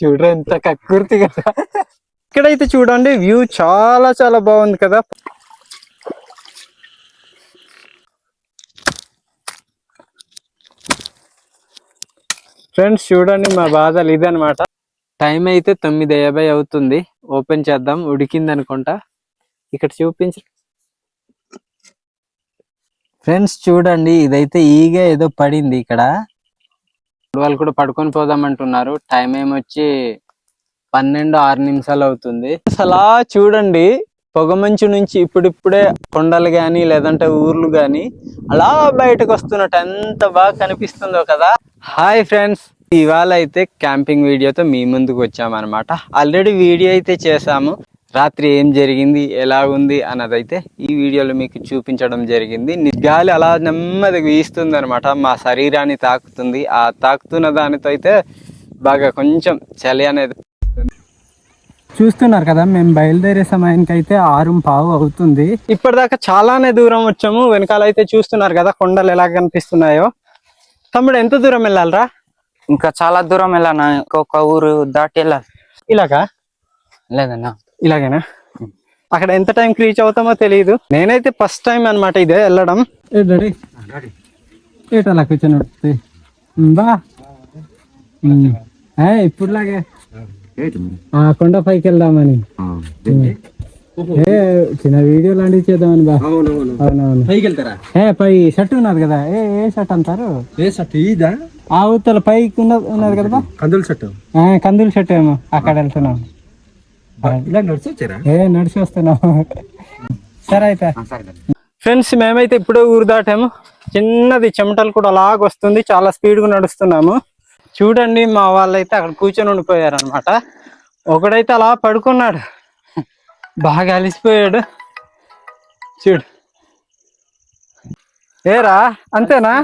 చూడరా ఎంత కక్కుర్తి కదా. ఇక్కడైతే చూడండి వ్యూ చాలా చాలా బాగుంది కదా. ఫ్రెండ్స్ చూడండి మా బాధలు ఇదనమాట టైం అయితే తొమ్మిది యాభై అవుతుంది. ఓపెన్ చేద్దాం. ఉడికింది అనుకుంటా ఇక్కడ చూపించు. ఫ్రెండ్స్ చూడండి ఇదైతే ఈగ ఏదో పడింది ఇక్కడ. వాళ్ళు కూడా పడుకొని పోదాం అంటున్నారు టైం ఏమొచ్చి పన్నెండు ఆరు నిమిషాలు అవుతుంది. అసలా చూడండి పొగమంచు నుంచి ఇప్పుడిప్పుడే కొండలు కానీ లేదంటే ఊర్లు కానీ అలా బయటకు వస్తున్నట్టు ఎంత బాగా కనిపిస్తుందో కదా. హాయ్ ఫ్రెండ్స్ ఇవాళ అయితే క్యాంపింగ్ వీడియోతో మీ ముందుకు వచ్చామన్నమాట. ఆల్రెడీ వీడియో అయితే చేసాము. రాత్రి ఏం జరిగింది ఎలా ఉంది అన్నదైతే ఈ వీడియోలో మీకు చూపించడం జరిగింది. గాలి అలా నెమ్మదిగా వీస్తుంది అనమాట మా శరీరాన్ని తాకుతుంది. ఆ తాకుతున్న దానితో అయితే బాగా కొంచెం చలి అనేది చూస్తున్నారు కదా మేము బయలుదేరే సమయానికి అయితే ఆరు పావు అవుతుంది. ఇప్పటిదాకా చాలానే దూరం వచ్చాము. వెనకాల అయితే చూస్తున్నారు కదా కొండలు ఎలా కనిపిస్తున్నాయో. తమ్ముడు ఎంత దూరం వెళ్ళాలరా? ఇంకా చాలా దూరం వెళ్ళాను. ఇంకొక ఊరు దాటి వెళ్ళాలి. ఇలాగా? లేదన్నా. ఇలాగేనా? అక్కడ ఎంత టైంకి రీచ్ అవుతామో తెలియదు నేనైతే ఫస్ట్ టైం అన్నమాట ఇదే వెళ్ళడం. ఏటో అలా కూర్చొని బా. ఇప్పుడులాగే. ఆ కొండ పైకి వెళ్దామని. ఏ చిన్న వీడియో లాంటివి చేద్దామని బా. అవునవును. పైకి వెళ్తారా ఏ పై షర్ట్ ఉన్నది కదా. ఏ ఏ షర్ట్ అంటారు? ఏ షర్ట్? ఇదా? ఆ ఉత్తల పైకి ఉన్నది ఉన్నది కదా బా. కందుల షర్ట్. ఆ, కందుల షర్ట్ ఏమో. అక్కడ వెళ్తున్నాం. ఇలా నడిచి వచ్చారా ఏ నడిచి వస్తున్నాం సరే అయితే. ఫ్రెండ్స్ మేమైతే ఇప్పుడే ఊరు దాటాము. చిన్నది చెమటలు కూడా అలాగ వస్తుంది. చాలా స్పీడ్గా నడుస్తున్నాము. చూడండి మా వాళ్ళైతే అక్కడ కూర్చొని ఉండిపోయారు అనమాట ఒకడైతే అలా పడుకున్నాడు. బాగా అలిసిపోయాడు. చూడు. ఏరా అంతేనా?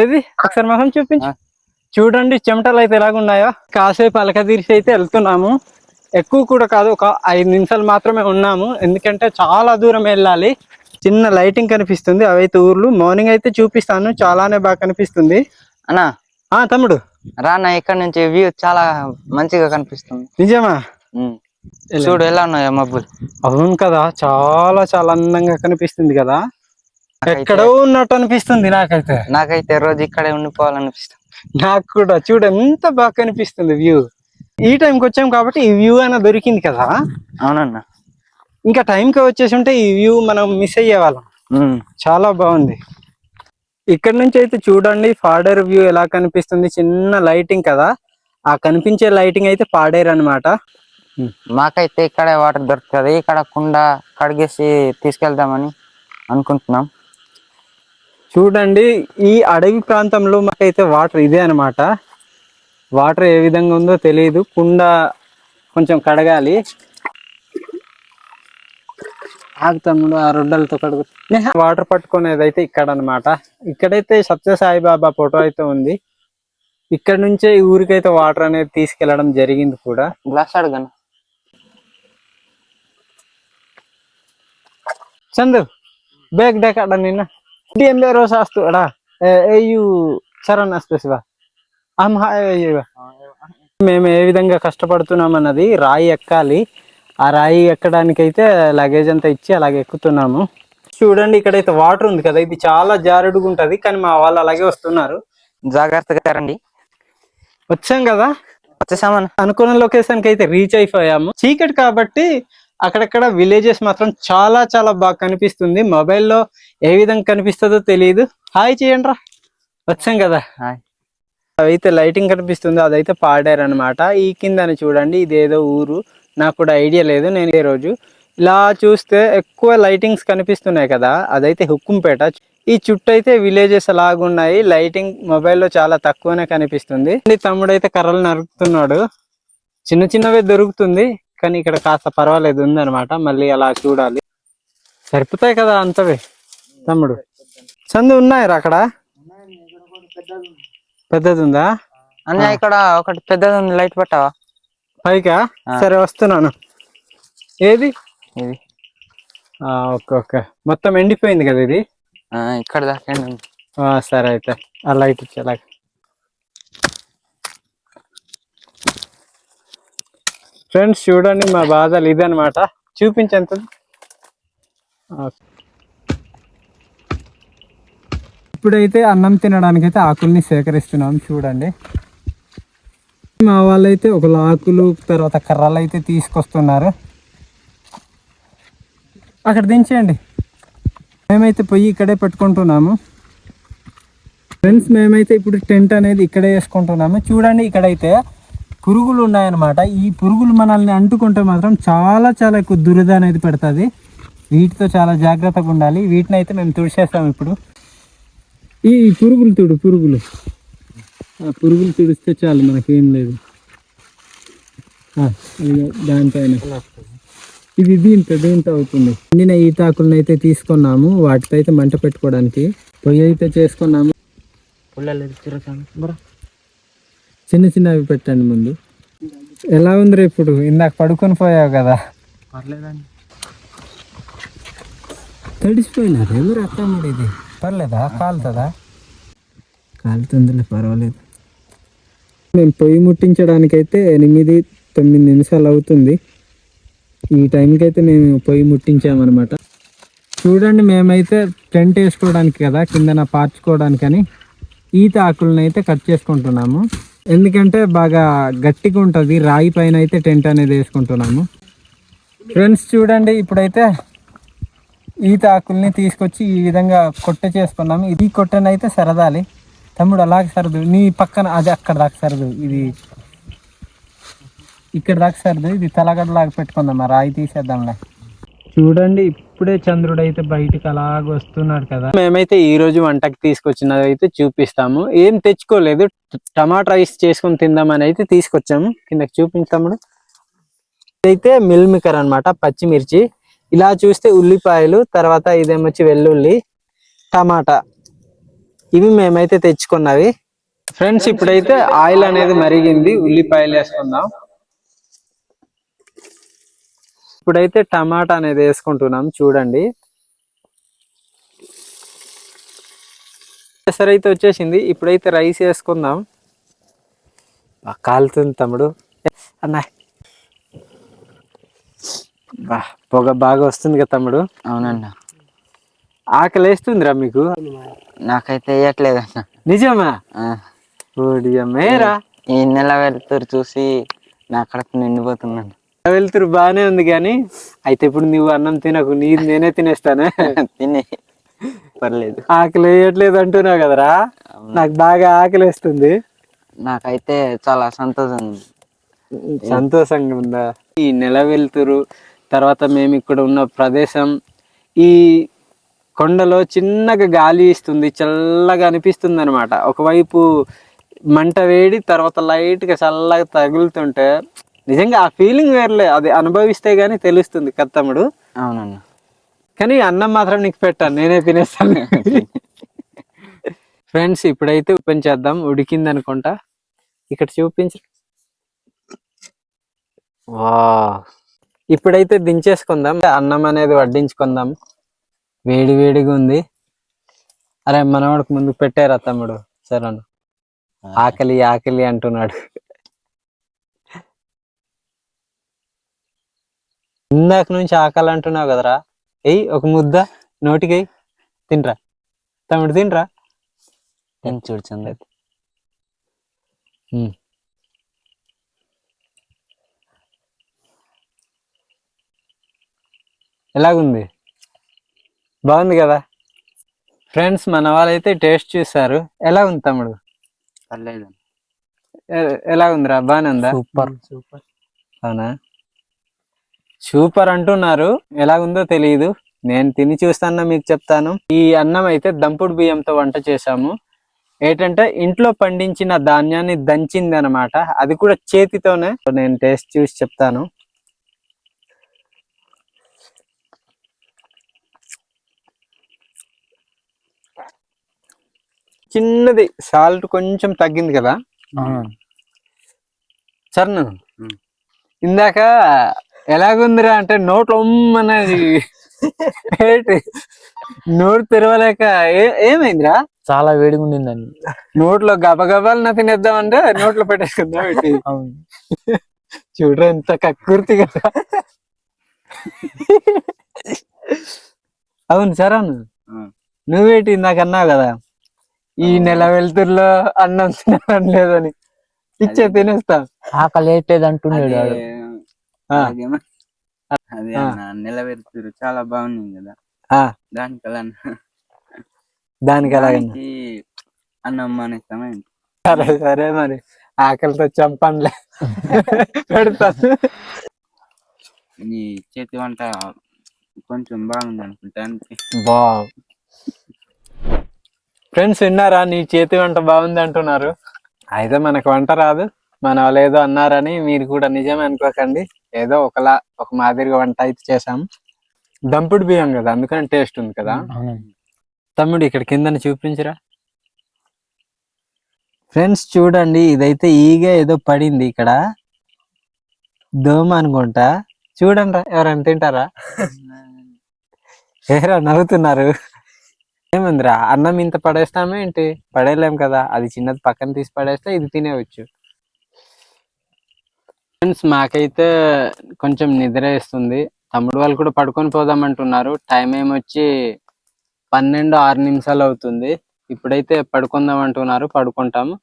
ఏది? ఒకసారి మొహం చూపించు. చూడండి చెమటలు అయితే ఎలాగున్నాయో. కాసేపు అలక తీర్చి అయితే వెళ్తున్నాము. ఎక్కువ కూడా కాదు ఒక ఐదు నిమిషాలు మాత్రమే ఉన్నాము. ఎందుకంటే చాలా దూరం వెళ్ళాలి. చిన్న లైటింగ్ కనిపిస్తుంది. అవైతే ఊర్లు. మార్నింగ్ అయితే చూపిస్తాను. చాలానే బాగా కనిపిస్తుంది. అన్నా. ఆ తమ్ముడు. రానా ఇక్కడ నుంచి వ్యూ చాలా మంచిగా కనిపిస్తుంది. నిజమా. చూడు ఎలా ఉన్నాయో మబ్బులు. అవును కదా. చాలా చాలా అందంగా కనిపిస్తుంది కదా. ఎక్కడో ఉన్నట్టు అనిపిస్తుంది నాకైతే. నాకైతే రోజు ఇక్కడే ఉండిపోవాలనిపిస్తుంది. నాకు కూడా చూడు ఎంత బాగా కనిపిస్తుంది వ్యూ. ఈ టైంకి వచ్చాం కాబట్టి ఈ వ్యూ అయినా దొరికింది కదా? అవునన్నా. ఇంకా టైంకి వచ్చేసి ఉంటే ఈ వ్యూ మనం మిస్ అయ్యేవాళ్ళం. చాలా బాగుంది. ఇక్కడ నుంచి అయితే చూడండి పాడేరు వ్యూ ఎలా కనిపిస్తుంది? చిన్న లైటింగ్ కదా. ఆ కనిపించే లైటింగ్ అయితే పాడేరు అనమాట మాకైతే ఇక్కడే వాటర్ దొరుకుతుంది. ఇక్కడ కుండ కడిగేసి తీసుకెళ్దామని అనుకుంటున్నాం. చూడండి ఈ అడవి ప్రాంతంలో మాకైతే వాటర్ ఇదే అన్నమాట. వాటర్ ఏ విధంగా ఉందో తెలియదు కుండ కొంచెం కడగాలి ఆగు తమ్ముడు ఆ రొడ్డలతో కడుగు నేహ, వాటర్ పట్టుకునేది అయితే ఇక్కడ అన్నమాట ఇక్కడైతే సత్య సాయిబాబా ఫోటో అయితే ఉంది ఇక్కడ నుంచే ఈ ఊరికైతే వాటర్ అనేది తీసుకెళ్లడం జరిగింది కూడా గ్లాస్ అడగను ಚಂದು ಬೇಗ ಡೇಕ್ ಅಡ ನಿನ್ನ ಡಿ ಎಂ ಬೇರೆ ಸಾಸ್ತು ಅಡ ఏయు చరణ్ స్పెసివా అమ్ మేము ఏ విధంగా కష్టపడుతున్నాం అన్నది రాయి ఎక్కాలి. ఆ రాయి ఎక్కడానికి అయితే లగేజ్ అంతా ఇచ్చి అలాగే ఎక్కుతున్నాము. చూడండి ఇక్కడైతే వాటర్ ఉంది కదా ఇది చాలా జారుడుగా ఉంటది కానీ మా వాళ్ళు అలాగే వస్తున్నారు. జాగ్రత్తగా రండి. వచ్చాం కదా? వచ్చేసామన్నా అనుకున్న లొకేషన్కి అయితే రీచ్ అయిపోయాము. చీకటి కాబట్టి అక్కడక్కడ విలేజెస్ మాత్రం చాలా చాలా బాగా కనిపిస్తుంది. మొబైల్లో ఏ విధంగా కనిపిస్తుందో తెలియదు హాయ్ చేయండి రా. వచ్చాం కదా? హాయ్ అయితే లైటింగ్ కనిపిస్తుంది అదైతే పాడారు అనమాట ఈ కిందని చూడండి ఇదేదో ఊరు. నాకు కూడా ఐడియా లేదు నేను ఏ రోజు. ఇలా చూస్తే ఎక్కువ లైటింగ్స్ కనిపిస్తున్నాయి కదా అదైతే హుక్కుంపేట. ఈ చుట్టూ అయితే విలేజెస్ అలాగున్నాయి లైటింగ్ మొబైల్లో చాలా తక్కువనే కనిపిస్తుంది. తమ్ముడు అయితే కర్రలు నరుకుతున్నాడు. చిన్న చిన్నవే దొరుకుతుంది కానీ ఇక్కడ కాస్త పర్వాలేదు ఉందనమాట మళ్ళీ అలా చూడాలి. సరిపోతాయి కదా అంతవే తమ్ముడు. చందు ఉన్నాయరా అక్కడ? పెద్దది ఉందా అన్న ఇక్కడ ఒకటి పెద్దది ఉంది లైట్ పెట్టావా? పైకా. సరే వస్తున్నాను. ఏది? ఇది ఆ, ఓకే ఓకే. మొత్తం ఎండిపోయింది కదా ఇది? ఆ, ఇక్కడ దాకా సరే అయితే. ఆ లైట్ ఇచ్చేలాగా. ఫ్రెండ్స్ చూడండి మా బాధలు ఇదనమాట చూపించేంత ఇప్పుడైతే అన్నం తినడానికి అయితే ఆకుల్ని సేకరిస్తున్నాం చూడండి. మా వాళ్ళైతే ఒక ఆకులు తర్వాత కర్రలు అయితే తీసుకొస్తున్నారు. అక్కడ దించేయండి. మేమైతే పొయ్యి ఇక్కడే పెట్టుకుంటున్నాము. ఫ్రెండ్స్ మేమైతే ఇప్పుడు టెంట్ అనేది ఇక్కడే వేసుకుంటున్నాము. చూడండి ఇక్కడైతే పురుగులు ఉన్నాయన్నమాట. ఈ పురుగులు మనల్ని అంటుకుంటే మాత్రం చాలా చాలా ఎక్కువ దురద అనేది పెడుతుంది. వీటితో చాలా జాగ్రత్తగా ఉండాలి. వీటిని అయితే మేము తుడిచేస్తాం ఇప్పుడు. ఈ పురుగులు తుడు పురుగులు. ఆ పురుగులు తుడిస్తే చాలు మనకేం లేదు. దానిపైన. ఇది దీంతో దీంతో అవుతుంది. ఎండిన ఈతాకులను అయితే తీసుకున్నాము వాటితో అయితే మంట పెట్టుకోవడానికి. పొయ్యి అయితే చేసుకున్నాము. చిన్న చిన్నవి పెట్టండి ముందు. ఎలా ఉంది రే ఇప్పుడు? ఇందాక పడుకొని పోయావు కదా. పర్లేదండి. తడిసిపోయినారు. ఎవరు అత్తమ్మడి ఇది పర్లేదా? కాలుతుందా? కాలుతుందిలే పర్వాలేదు. మేము పొయ్యి ముట్టించడానికి అయితే ఎనిమిది తొమ్మిది నిమిషాలు అవుతుంది. ఈ టైంకి అయితే మేము పొయ్యి ముట్టించామన్నమాట. చూడండి మేమైతే టెంట్ వేసుకోవడానికి కదా కిందన పార్చుకోవడానికని ఈత ఆకులను అయితే కట్ చేసుకుంటున్నాము. ఎందుకంటే బాగా గట్టిగా ఉంటుంది రాయి పైన అయితే టెంట్ అనేది వేసుకుంటున్నాము. ఫ్రెండ్స్ చూడండి ఇప్పుడైతే ఈత ఆకుల్ని తీసుకొచ్చి ఈ విధంగా కొట్టె చేసుకున్నాము. ఇది కొట్టెనైతే సరదాలి. తమ్ముడు అలాగే సరదు. నీ పక్కన అది అక్కడ దాకా సరదు. ఇది ఇక్కడ దాకా సరదు. ఇది తలగడలాగా పెట్టుకుందాం ఆ రాయి తీసేద్దాంలే. చూడండి ఇప్పుడే చంద్రుడు అయితే బయటికి అలాగ వస్తున్నాడు కదా. మేమైతే ఈ రోజు వంటకి తీసుకొచ్చినది అయితే చూపిస్తాము. ఏం తెచ్చుకోలేదు. టమాటా రైస్ చేసుకొని తిందామని అయితే తీసుకొచ్చాము. కిందకి చూపించాము ఇదైతే మిల్ మికర్ అనమాట పచ్చిమిర్చి. ఇలా చూస్తే ఉల్లిపాయలు తర్వాత ఇదేమొచ్చి వెల్లుల్లి టమాటా. ఇవి మేమైతే తెచ్చుకున్నవి. ఫ్రెండ్స్ ఇప్పుడైతే ఆయిల్ అనేది మరిగింది. ఉల్లిపాయలు వేసుకుందాం. ఇప్పుడైతే టమాటా అనేది వేసుకుంటున్నాం. చూడండి. సరే అయితే వచ్చేసింది. ఇప్పుడైతే రైస్ వేసుకుందాం. కాలుతుంది తమ్ముడు. అన్నా. బా పొగ బాగా వస్తుంది కదా తమ్ముడు? అవునండి ఆకలి వేస్తుందిరా మీకు? నాకైతే వేయట్లేదన్న నిజమా? ఆ, మేరా? ఈ నెల వెళ్తారు చూసి నా కడుపు నిండిపోతుందండి వెళ్తురు బాగానే ఉంది కానీ అయితే ఇప్పుడు నువ్వు అన్నం తినకు నీ నేనే తినేస్తానే? తిని. పర్లేదు. ఆకలి వేయట్లేదు అంటున్నావు కదరా? నాకు బాగా ఆకలి వేస్తుంది. నాకైతే చాలా సంతోషం. సంతోషంగా ఉందా? ఈ నెల వెళ్తురు తర్వాత మేము ఇక్కడ ఉన్న ప్రదేశం ఈ కొండలో చిన్నగా గాలి ఇస్తుంది చల్లగా అనిపిస్తుంది అనమాట ఒకవైపు మంట వేడి తర్వాత లైట్గా చల్లగా తగులుతుంటే నిజంగా ఆ ఫీలింగ్ వేర్లే అది అనుభవిస్తే గానీ తెలుస్తుంది కదా తమ్ముడు. అవునన్న కానీ అన్నం మాత్రం నీకు పెట్టాను నేనే తినేస్తాను. ఫ్రెండ్స్ ఇప్పుడైతే ఓపెన్ చేద్దాం ఉడికింది అనుకుంటా ఇక్కడ చూపించు. వా ఇప్పుడైతే దించేసుకుందాం. అన్నం అనేది వడ్డించుకుందాం. వేడి వేడిగా ఉంది. అరే మనవాడికి ముందు పెట్టారా తమ్ముడు? సరే ఆకలి ఆకలి అంటున్నాడు. ఇందాక నుంచి ఆకలి అంటున్నావు కదరా? ఎయ్ ఒక ముద్ద నోటికి. తినరా. తమ్ముడు తినరా? చూడు చంద్ర. ఎలాగుంది? బాగుంది కదా? ఫ్రెండ్స్ మన వాళ్ళైతే టేస్ట్ చూస్తారు ఎలా ఉంది తమ్ముడు? పర్లేదు. ఎలా ఉందిరా బాగానే ఉందా? సూపర్. సూపర్ అవునా? సూపర్ అంటున్నారు. ఎలా ఉందో తెలియదు నేను తిని చూస్తాను మీకు చెప్తాను. ఈ అన్నం అయితే దంపుడు బియ్యంతో వంట చేశాము. ఏంటంటే ఇంట్లో పండించిన ధాన్యాన్ని దంచింది అనమాట అది కూడా చేతితోనే. నేను టేస్ట్ చూసి చెప్తాను. చిన్నది సాల్ట్ కొంచెం తగ్గింది కదా. ఉమ్. ఇందాక ఎలాగుందిరా అంటే నోట్లో ఏంటి నోరు తెరవలేక ఏమైందిరా? చాలా వేడిగా ఉండిందండి నోట్లో గబగబాలు నా తినేద్దామంటే నోట్లో పెట్టేసుకుందాం చూడరా ఎంత కక్కుర్తి కదా. అవును సార్. నువ్వేటి ఇందాక అన్నావు కదా? ఈ నెల వెళ్తుర్లో అన్నం తినడం లేదని. ఇచ్చే తినేస్తా. ఆకలి వేయట్లేదు అంటున్నాడు. అదే. అన్న నిలబెడుతురు చాలా బాగుంది కదా. ఆ. దానికి అలా అన్న- దానికి దానికి అన్నం మానేస్తామా? సరే సరే మరి. ఆకలితో చంపనులే. పెడతాను నీ చేతి వంట కొంచెం బాగుంది అనుకుంటానికి బా ఫ్రెండ్స్ విన్నారా? నీ చేతి వంట బాగుంది అంటున్నారు. అయితే మనకు వంట రాదు. మన వాళ్ళు ఏదో అన్నారని మీరు కూడా నిజమే అనుకోకండి. ఏదో ఒకలా ఒక మాదిరిగా వంట అయితే చేసాం దంపుడు బియ్యం కదా అందుకని టేస్ట్ ఉంది కదా. తమ్ముడు ఇక్కడ కిందని చూపించరా? ఫ్రెండ్స్ చూడండి ఇదైతే ఈగ ఏదో పడింది ఇక్కడ. దోమ అనుకుంటా. చూడండి ఎవరైనా తింటారా? ఏరా నవ్వుతున్నారు. ఏముందిరా? అన్నం ఇంత పడేస్తామే ఏంటి? పడేయలేం కదా. అది చిన్నది పక్కన తీసి పడేస్తే ఇది తినేవచ్చు ఫ్రెండ్స్ మాకైతే కొంచెం నిద్ర వేస్తుంది. తమ్ముడు వాళ్ళు కూడా పడుకొని పోదామంటున్నారు. టైం ఏమొచ్చి పన్నెండు ఆరు నిమిషాలు అవుతుంది. ఇప్పుడైతే పడుకుందాం అంటున్నారు పడుకుంటాము.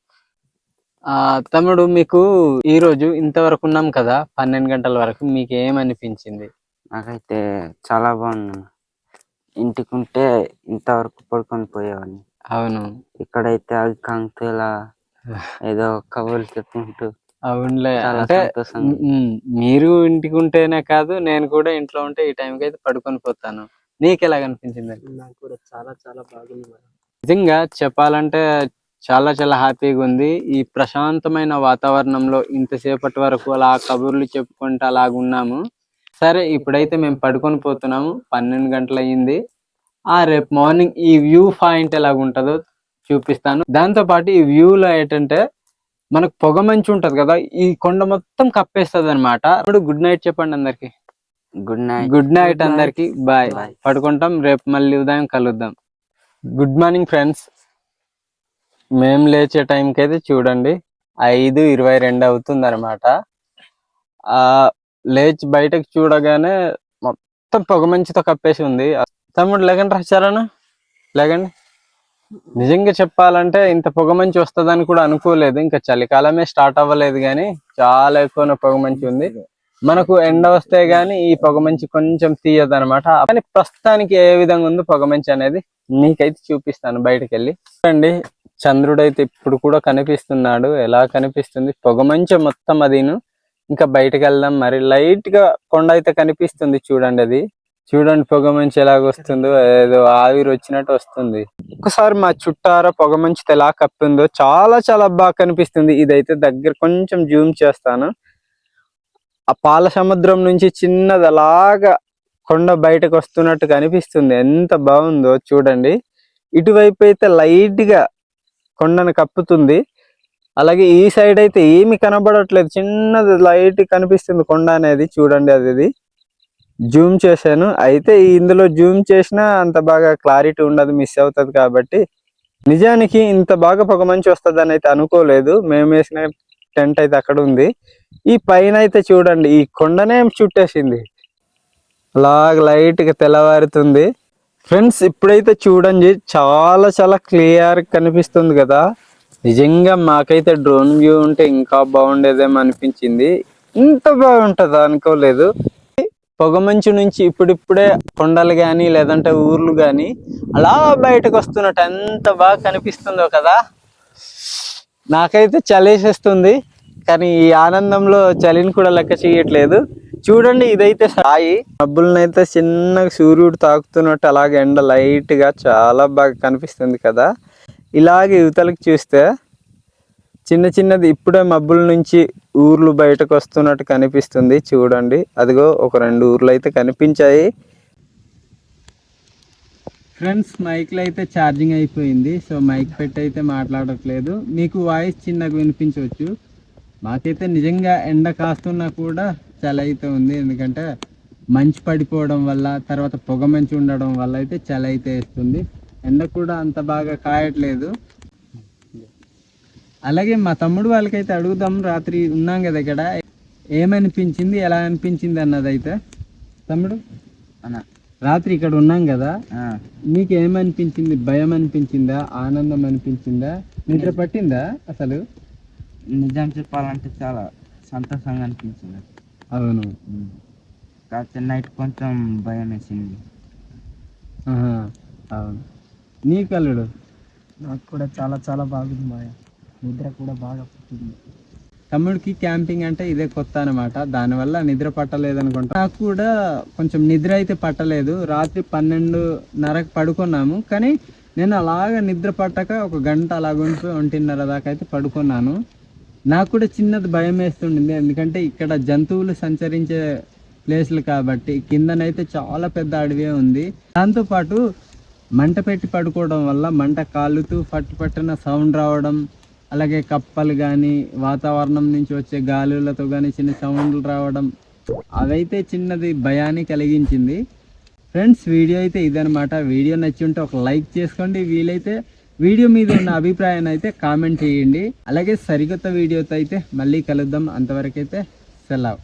ఆ తమ్ముడు మీకు ఈ రోజు ఇంతవరకు ఉన్నాం కదా. పన్నెండు గంటల వరకు మీకు ఏమనిపించింది? నాకైతే చాలా బాగుంది. ఇంటికి ఉంటే ఇంతవరకు పడుకొని పోయేవాడిని. అవును. ఇక్కడైతే అది కంకుల ఏదో కబుర్లు చెప్పుకుంటూ అవునులే. అంటే మీరు ఇంటికి ఉంటేనే కాదు నేను కూడా ఇంట్లో ఉంటే ఈ టైంకి అయితే పడుకొని పోతాను. నీకు ఎలాగ అనిపించింది నాకు కూడా చాలా చాలా బాగుంది నిజంగా చెప్పాలంటే చాలా చాలా హ్యాపీగా ఉంది. ఈ ప్రశాంతమైన వాతావరణంలో ఇంతసేపటి వరకు అలా కబుర్లు చెప్పుకుంటూ అలాగ ఉన్నాము సరే ఇప్పుడైతే మేము పడుకొని పోతున్నాము. పన్నెండు గంటలు అయ్యింది ఆ రేపు మార్నింగ్ ఈ వ్యూ పాయింట్ ఎలాగ ఉంటుందో చూపిస్తాను. దాంతో పాటు ఈ వ్యూలో ఏంటంటే మనకు పొగ మంచు ఉంటది కదా ఈ కొండ మొత్తం కప్పేస్తుంది అనమాట ఇప్పుడు గుడ్ నైట్ చెప్పండి అందరికి. Good night. గుడ్ నైట్ అందరికి. బాయ్. పడుకుంటాం. రేపు మళ్ళీ ఉదయం కలుద్దాం. Good morning friends. మేము లేచే టైంకి అయితే చూడండి. ఐదు ఇరవై రెండు అవుతుంది అనమాట ఆ లేచి బయటకు చూడగానే మొత్తం పొగ మంచుతో కప్పేసి ఉంది. తమ్ముడు లేకండి రాచారాను? లేకండి. నిజంగా చెప్పాలంటే ఇంత పొగ మంచు వస్తుందని కూడా అనుకోలేదు. ఇంకా చలికాలమే స్టార్ట్ అవ్వలేదు కానీ చాలా ఎక్కువ పొగమంచి ఉంది. మనకు ఎండ వస్తే గానీ ఈ పొగమంచి కొంచెం తీయదు అనమాట కానీ ప్రస్తుతానికి ఏ విధంగా ఉందో పొగమంచి అనేది నీకైతే చూపిస్తాను బయటకు వెళ్ళి చూడండి చంద్రుడు అయితే ఇప్పుడు కూడా కనిపిస్తున్నాడు. ఎలా కనిపిస్తుంది? పొగమంచి మొత్తం అదిను. ఇంకా బయటకు వెళ్దాం. మరి లైట్గా కొండ అయితే కనిపిస్తుంది చూడండి అది. చూడండి పొగ మంచి వస్తుందో ఏదో ఆవిరి వచ్చినట్టు వస్తుంది. ఒకసారి మా చుట్టార పొగమంచుతో ఎలా కప్పిందో చాలా చాలా బాగా కనిపిస్తుంది. ఇదైతే దగ్గర కొంచెం జూమ్ చేస్తాను. ఆ పాల సముద్రం నుంచి చిన్నది అలాగా కొండ బయటకు వస్తున్నట్టు కనిపిస్తుంది. ఎంత బాగుందో చూడండి. ఇటువైపు అయితే లైట్గా కొండను కప్పుతుంది. అలాగే ఈ సైడ్ అయితే ఏమి కనబడట్లేదు. చిన్నది లైట్ కనిపిస్తుంది కొండ అనేది. చూడండి అది ఇది. జూమ్ చేశాను. అయితే ఇందులో జూమ్ చేసినా అంత బాగా క్లారిటీ ఉండదు మిస్ అవుతుంది కాబట్టి. నిజానికి ఇంత బాగా పొగ మంచి వస్తుందని అయితే అనుకోలేదు. మేము వేసిన టెంట్ అయితే అక్కడ ఉంది. ఈ పైన అయితే చూడండి ఈ కొండనే చుట్టేసింది. అలాగ లైట్గా తెల్లవారుతుంది. ఫ్రెండ్స్ ఇప్పుడైతే చూడండి చాలా చాలా క్లియర్ కనిపిస్తుంది కదా. నిజంగా మాకైతే డ్రోన్ వ్యూ ఉంటే ఇంకా బాగుండేదేమో అనిపించింది. ఇంత బాగుంటుందా అనుకోలేదు. పొగమంచు నుంచి ఇప్పుడిప్పుడే కొండలు కానీ లేదంటే ఊర్లు కానీ అలా బయటకు వస్తున్నట్టు ఎంత బాగా కనిపిస్తుందో కదా. నాకైతే చలేసేస్తుంది కానీ ఈ ఆనందంలో చలిని కూడా లెక్క చేయట్లేదు. చూడండి ఇదైతే సాయి. మబ్బులనైతే చిన్నగా సూర్యుడు తాకుతున్నట్టు అలాగే ఎండ లైట్గా చాలా బాగా కనిపిస్తుంది కదా. ఇలాగే యువతలకు చూస్తే చిన్న చిన్నది ఇప్పుడే మబ్బుల నుంచి ఊర్లు బయటకు వస్తున్నట్టు కనిపిస్తుంది. చూడండి. అదిగో ఒక రెండు ఊర్లు అయితే కనిపించాయి. ఫ్రెండ్స్ మైక్లో అయితే ఛార్జింగ్ అయిపోయింది. సో మైక్ పెట్టి అయితే మాట్లాడట్లేదు. మీకు వాయిస్ చిన్నగా వినిపించవచ్చు. మాకైతే నిజంగా ఎండ కాస్తున్నా కూడా చలి అయితే ఉంది. ఎందుకంటే మంచు పడిపోవడం వల్ల తర్వాత పొగ మంచు ఉండడం వల్ల అయితే చలి అయితే వేస్తుంది. ఎండ కూడా అంత బాగా కాయట్లేదు. అలాగే మా తమ్ముడు వాళ్ళకైతే అడుగుదాం రాత్రి ఉన్నాం కదా ఇక్కడ. ఏమనిపించింది ఎలా అనిపించింది అన్నది అయితే తమ్ముడు? అన్న. రాత్రి ఇక్కడ ఉన్నాం కదా. మీకు ఏమనిపించింది? భయం అనిపించిందా? ఆనందం అనిపించిందా? నిద్ర పట్టిందా అసలు? నిజం చెప్పాలంటే చాలా సంతోషంగా అనిపించింది. అవును. కాకపోతే నైట్ కొంచెం భయం వేసింది. అవును. నీ కల్లుడు నాకు కూడా చాలా చాలా బాగుంది మాయ. నిద్ర కూడా బాగా పుట్టింది. తమ్ముడికి క్యాంపింగ్ అంటే ఇదే కొత్త అనమాట దానివల్ల నిద్ర పట్టలేదు అనుకుంటా నాకు కూడా కొంచెం నిద్ర అయితే పట్టలేదు. రాత్రి పన్నెండున్నరకు పడుకున్నాము. కానీ నేను అలాగ నిద్ర పట్టక ఒక గంట అలాగుంటూ ఒంటిన్నర దాకా అయితే పడుకున్నాను. నాకు కూడా చిన్నది భయం వేస్తుండింది. ఎందుకంటే ఇక్కడ జంతువులు సంచరించే ప్లేస్లు కాబట్టి కిందనైతే చాలా పెద్ద అడవి ఉంది. దాంతోపాటు మంట పెట్టి పడుకోవడం వల్ల మంట కాలుతూ పట్టు పట్టున సౌండ్ రావడం అలాగే కప్పలు కానీ వాతావరణం నుంచి వచ్చే గాలులతో కానీ చిన్న సౌండ్లు రావడం అవైతే చిన్నది భయాన్ని కలిగించింది. ఫ్రెండ్స్ వీడియో అయితే ఇదనమాట వీడియో నచ్చి ఉంటే ఒక లైక్ చేసుకోండి. వీలైతే వీడియో మీద ఉన్న అభిప్రాయాన్ని అయితే కామెంట్ చేయండి. అలాగే సరికొత్త వీడియోతో అయితే మళ్ళీ కలుద్దాం. అంతవరకైతే సెలవు.